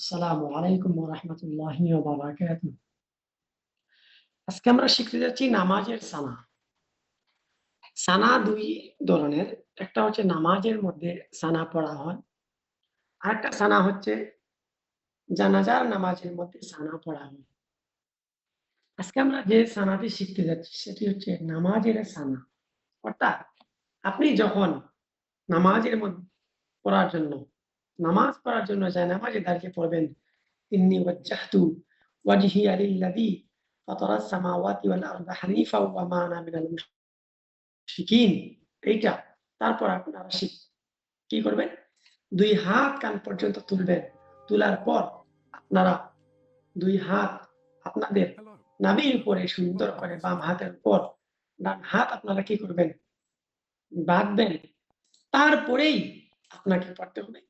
আসসালামু আলাইকুম রাহমাতুল্লাহি আজকে আমরা শিখতে যাচ্ছি নামাজের সানা। সানা ২ ধরনের। একটা হচ্ছে নামাজের মধ্যে সানা পড়া হয়। আরেকটা সানা হচ্ছে জানাজার নামাজের মধ্যে সানা পড়া হয়। আজকে আমরা যে সানাটি শিখতে যাচ্ছি সেটি হচ্ছে নামাজের সানা। অর্থাৎ আপনি যখন নামাজের মধ্যে পড়ার জন্য নামাজ পড়ার জন্য জায়নামাজে দাঁড়িয়ে পড়বেন। ইন্নী ওয়াজ্জাহতু ফাতারাস সামাওয়াতি ওয়াল আরদা হানিফা ওয়া মা আনা মিনাল মুশরিকিন। এইটা তারপর আপনারা শিখ। কি করবেন? দুই হাত কান পর্যন্ত তুলবেন। তোলার পর আপনারা দুই হাত আপনাদের নাভির উপরে সুন্দর করে বাম হাতের উপর ডান হাত আপনারা কি করবেন? বাঁধবেন। তারপরেই আপনাকে পড়তে হবে।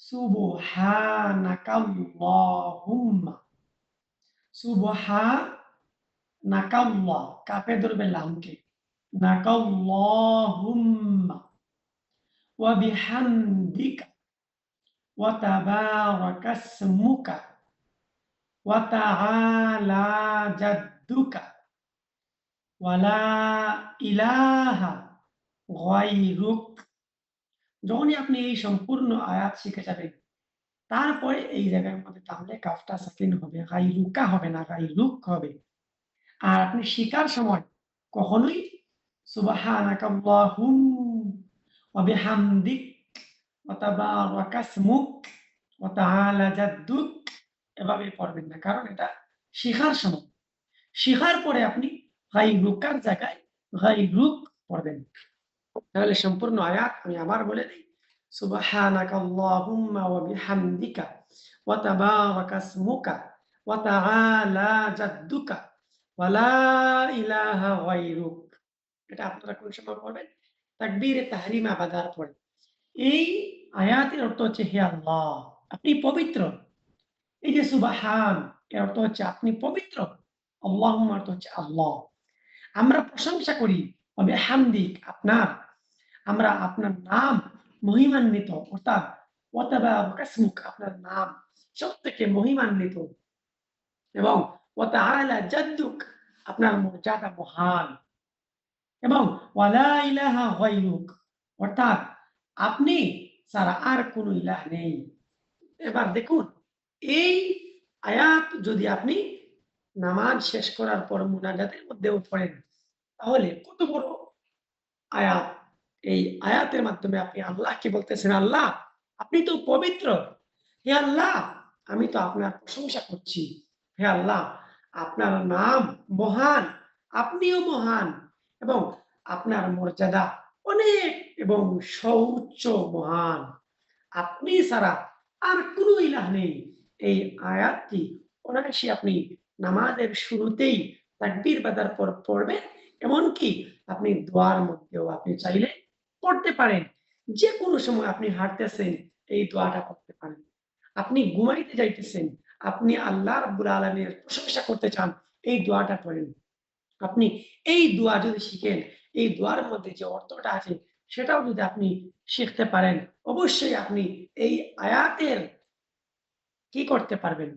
সুবহানাকাল্লাহুম্মা সুবহানাকাল্লাহ কাপে ধরবে লামকে নাকাল্লাহুম্মা ওয়া বিহামদিকা ওয়া তাবারাকা ইসমুকা ওয়া তাআলা জাদ্দুকা ওয়া লা ইলাহা গায়রুক যখনই আপনি এই সম্পূর্ণ আয়াত শিখে যাবেন, তারপরে এই জায়গার মধ্যে তাহলে কাফটা সাকিন হবে গাই রুকা হবে না গাই রুক হবে। আর আপনি শিকার সময় কখনোই এভাবে পড়বেন না, কারণ এটা শিখার সময়। শিখার পরে আপনি গাই রুকার জায়গায় গাই রুক পড়বেন। তাহলে সম্পূর্ণ আয়াত আমি আবার বলে দিই। ওয়া তাবারাকা ইসমুকা ওয়া তাআলা জাদ্দুকা ওয়া লা ইলাহা গায়রুক। এটা আপনারা কোন সময় পড়বেন? তাকবীরে তাহরিমা বাদার পড়ে এই আয়াতের অর্থ হচ্ছে, হে আল্লাহ, আপনি পবিত্র। এই যে সুবাহান, এর অর্থ হচ্ছে, আপনি পবিত্র। আল্লাহুম্মা অর্থ হচ্ছে আল্লাহ। আমরা প্রশংসা করি তবে হামদিক আপনার আমরা আপনার নাম মহিমান্বিত অর্থাৎ আপনার নাম সব থেকে মহিমান্বিত এবং আপনার মর্যাদা মহান এবং অর্থাৎ আপনি ছাড়া আর কোনো ইলাহ নেই এবার দেখুন এই আয়াত যদি আপনি নামাজ শেষ করার পর মুনাজাতের মধ্যেও পড়েন তাহলে কত বড় আয়াত? এই আয়াতের মাধ্যমে আপনি আল্লাহকে বলতেছেন? আল্লাহ, আপনি তো পবিত্র। হে আল্লাহ, আমি তো আপনার প্রশংসা করছি। হে আল্লাহ, আপনার নাম মহান, আপনিও মহান এবং আপনার মর্যাদা অনেক এবং সৌচ্চ মহান। আপনি ছাড়া আর কোনো ইলাহ নেই। এই আয়াতটি অনায়াসে আপনি নামাজের শুরুতেই তাকবীর বাদার পর পড়বেন। এমনকি আপনি দোয়ার মধ্যেও আপনি চাইলে পড়তে পারেন। যে কোনো সময় আপনি হাঁটতেছেন, এই দোয়াটা করতে পারেন। আপনি ঘুমাইতে যাইতেছেন, আপনি আল্লাহ রাব্বুল আলামিনের প্রশংসা করতে চান, এই দোয়াটা পড়েন আপনি এই দোয়া যদি শিখেন, এই দোয়ার মধ্যে যে অর্থটা আছে, সেটাও যদি আপনি শিখতে পারেন, অবশ্যই আপনি এই আয়াতের কি করতে পারবেন?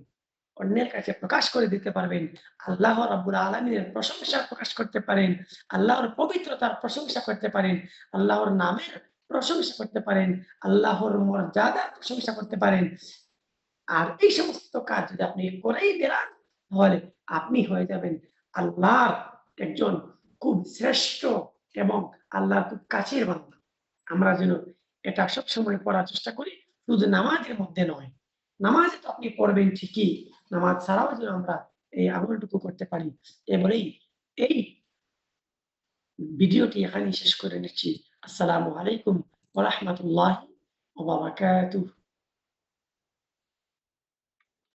অন্যের কাছে প্রকাশ করে দিতে পারবেন। আল্লাহ রাব্বুল আলমিনের প্রশংসা প্রকাশ করতে পারেন। আল্লাহর পবিত্রতার প্রশংসা করতে পারেন। আল্লাহর নামের প্রশংসা করতে পারেন। আল্লাহর মর্যাদার প্রশংসা করতে পারেন। আর এই সমস্ত কাজ যদি আপনি করেই বেড়ান তাহলে আপনি হয়ে যাবেন আল্লাহর একজন খুব শ্রেষ্ঠ এবং আল্লাহর খুব কাছের বান্দা। আমরা যেন এটা সবসময় পড়ার চেষ্টা করি, শুধু নামাজের মধ্যে নয়। নামাজে তো আপনি পড়বেন ঠিকই, নামাজ ছাড়াও যেন আমরা এই আগুনটুকু করতে পারি। এ বলেই এই ভিডিওটি এখানে শেষ করে নিচ্ছি। আসসালামু আলাইকুম ওরহমতুল্লাহ